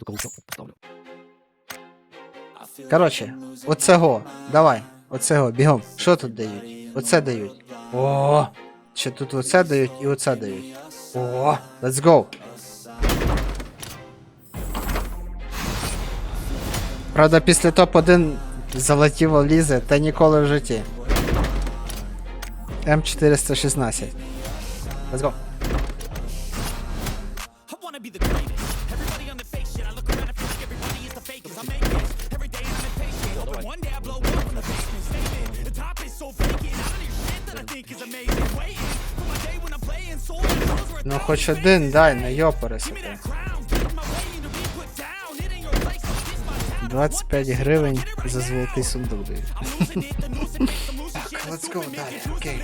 до колесо поставлю. Коротше, оцего. Давай. Оцего, бігом. Що тут дають? Оце дають. О! Ще тут оце дають і оце дають. О! Let's go! Правда, після топ-1 залетіло лізе, та ніколи в житті. М416. Let's go. One day I blow up in the basement. Statement. The top is so vacant. I don't shit that I think is amazing. Waiting for my day when I'm playing a Ну хоч один дай, не йопарися. Give me that crown. Get my way to be put down. It ain't your place. So kiss my town. 25 гривень за золотий сундук. Так, let's go далі, окей.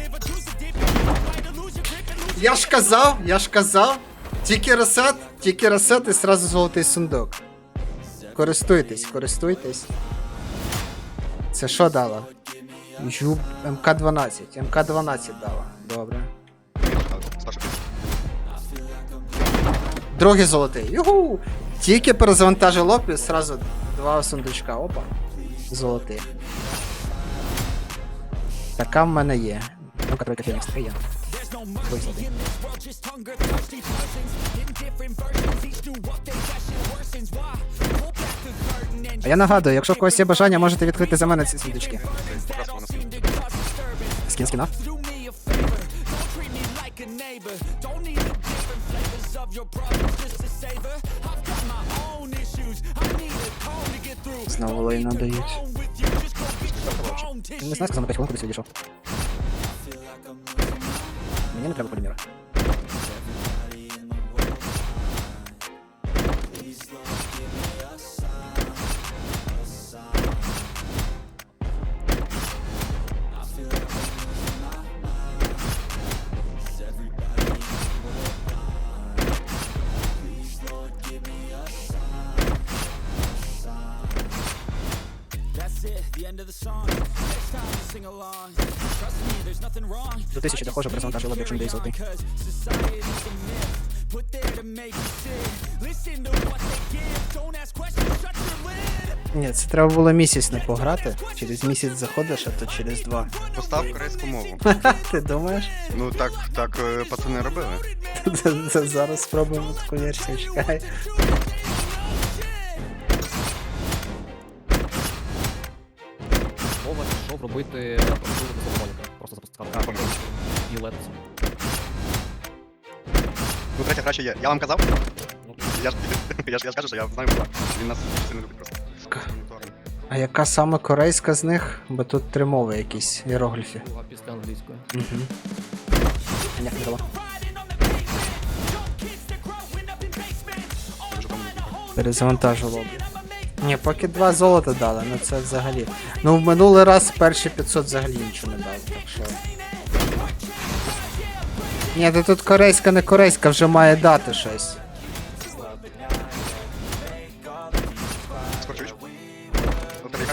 Я ж казав, я ж казав. Тільки ресет, тільки ресет і сразу золотий сундук. Користуйтесь, користуйтесь. Це що дало? Жуб МК-12. МК-12 дало. Добре. Другий золотий. Югу! Тільки перезавантажив лоб і сразу два сундучка. Опа. Золотий. Така в мене є. Ну, тройка Фенікс, три є. А я нагадую, якщо в когось є бажання, можете відкрити за мене ці сундучки. Скін скіна. Знову лейна дають. Не знаю, сказав на 5 хвилин кудись відійшов. Мені не треба поліміра. That's it, the end of the song. До тисячі доходжу перезавантажив лоб, якщо не дає золотий. Ні, це треба було місяць не пограти. Через місяць заходиш, а то через два. Постав корейську мову. Ти думаєш? Ну так, так е, пацани робили. Зараз спробуємо таку версію, чекай. Робити Соломоніка. Просто понял. і лед. Ну, третя краще є. Я вам казав? Ну, Я ж я ж я ж кажу, що я знаю була. Він нас сильно любить просто. А яка саме корейська з них? Бо тут три мови якісь іерогліфи. друга після англійської. Угу. Ні, не дала. Перезавантажував. Ні, поки два золота дали, ну це взагалі. Ну в минулий раз перші 500 взагалі нічого не дали, так що. Ні, то тут корейська не корейська вже має дати щось. Скорчуєш? У тебе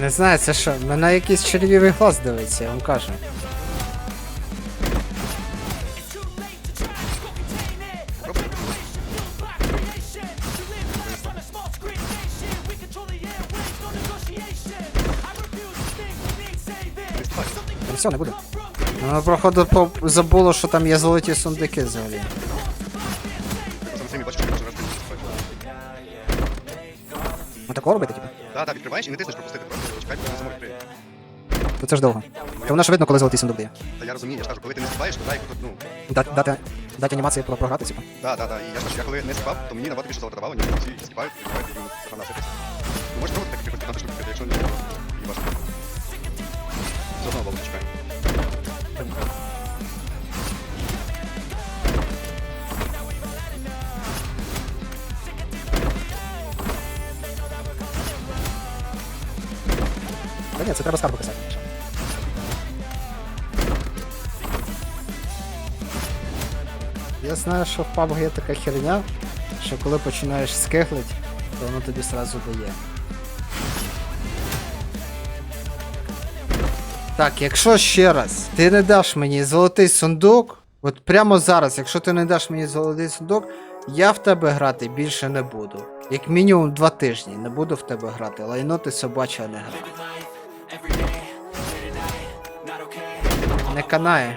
Не знаю, це що, мене якийсь червівий глаз дивиться, я вам кажу. Все, не буде. Воно, проходу, по- забуло, що там є золоті сундуки взагалі. Відкриваєш. Ну робити, типу? Да, да, відкриваєш і не тиснеш пропустити, просто чекай, поки не замок відкриє. То це ж довго. Та воно ж видно, коли золотий сундук дає. Та я розумію, я ж кажу, коли ти не співаєш, то дай, тут, ну, Дати, дати, дати анімації про програти, типу. да, да, да, і я ж кажу, я коли не спав, то мені набагато більше золота давало, ніж скіпають, відкривають, і ну, погано сипеться. Ну, можеш пробувати так, якихось 15 штук, якщо не і важко. Все одно бабу чекай. ні, це треба скарбу писати. Я знаю, що в PUBG є така херня, що коли починаєш скиглить, то воно тобі сразу дає. Так, якщо ще раз, ти не даш мені золотий сундук, от прямо зараз, якщо ти не даш мені золотий сундук, я в тебе грати більше не буду. Як мінімум два тижні не буду в тебе грати, лайно ти собача не гра. Не канає.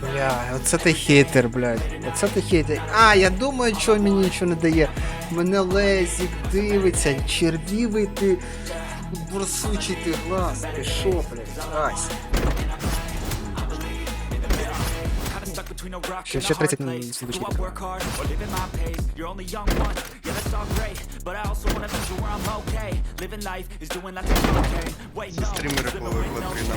Бля, оце ти хейтер, блядь. Оце ти хейтер. А, я думаю, що мені нічого не дає. Мене лезік дивиться, червівий ти. Борсучий ти глаз. Ти шо, блядь? Ась. Ще- ще hard 30 place. секундочки Do I work hard or live in my pace? You're only young one, yeah that's all great. But I also wanna make sure I'm okay. Living life is doing lots of cocaine. Wait, no, Стрімери living по with no квадрі на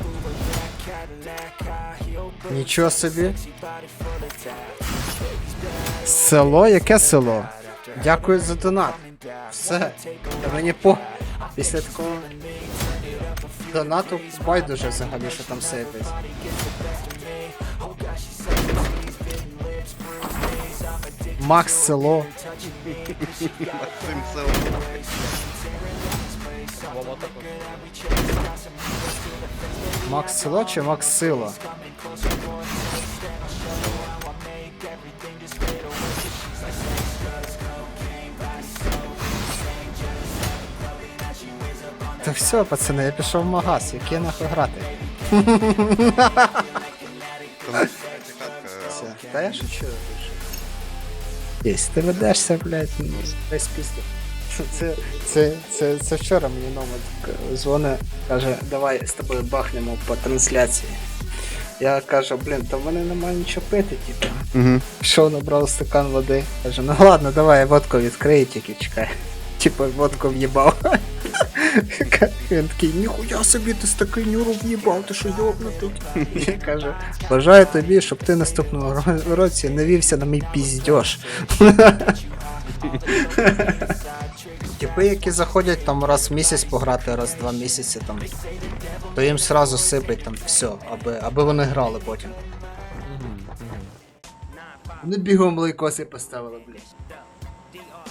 Uber black Cadillac, high heel boots, Нічого собі. Село? Яке село? Дякую за донат. Все. Та мені по. Після такого донату байдуже взагалі, що там сипить. Макс село. Максим село. Макс село чи Макс сило? Все, пацани, я пішов в магаз, яке нахуй грати. Все. Та я шучу. Єсть, ти ведешся, блядь, ну, весь пізду. Це, це, це, це вчора мені номер дзвонить, каже, давай з тобою бахнемо по трансляції. Я кажу, блін, та в мене немає нічого пити, типу. Угу. Пішов, набрав стакан води. Каже, ну ладно, давай я водку відкрию, тільки чекай. Типу водку в'їбав. Він такий, ніхуя собі ти стаканюру в'їбав, ти що йобнутий? Я кажу, бажаю тобі, щоб ти наступного році не вівся на мій піздьош. Типи, які заходять там раз в місяць пограти, раз в два місяці там, то їм сразу сипить там все, аби, аби вони грали потім. Вони бігом лайкоси поставили, блядь.